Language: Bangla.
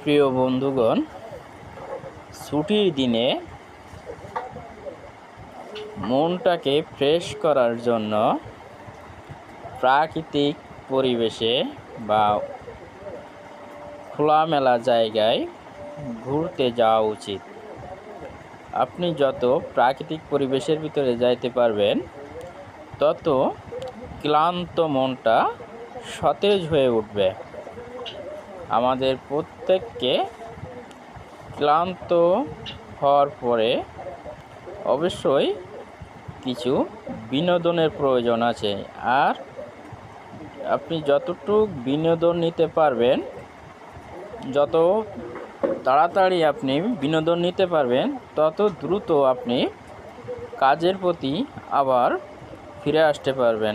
প্রিয় বন্ধুগণ, ছুটির দিনে মনটাকে ফ্রেশ করার জন্য প্রাকৃতিক পরিবেশে বা খোলামেলা জায়গায় ঘুরতে যাওয়া উচিত। আপনি যত প্রাকৃতিক পরিবেশের ভিতরে যাইতে পারবেন, তত ক্লান্ত মনটা সতেজ হয়ে উঠবে। আমাদের প্রত্যেককে ক্লান্ত হওয়ার পরে অবশ্যই কিছু বিনোদনের প্রয়োজন আছে। আর আপনি যতটুক বিনোদন নিতে পারবেন, যত তাড়াতাড়ি আপনি বিনোদন নিতে পারবেন, তত দ্রুত আপনি কাজের প্রতি আবার ফিরে আসতে পারবেন।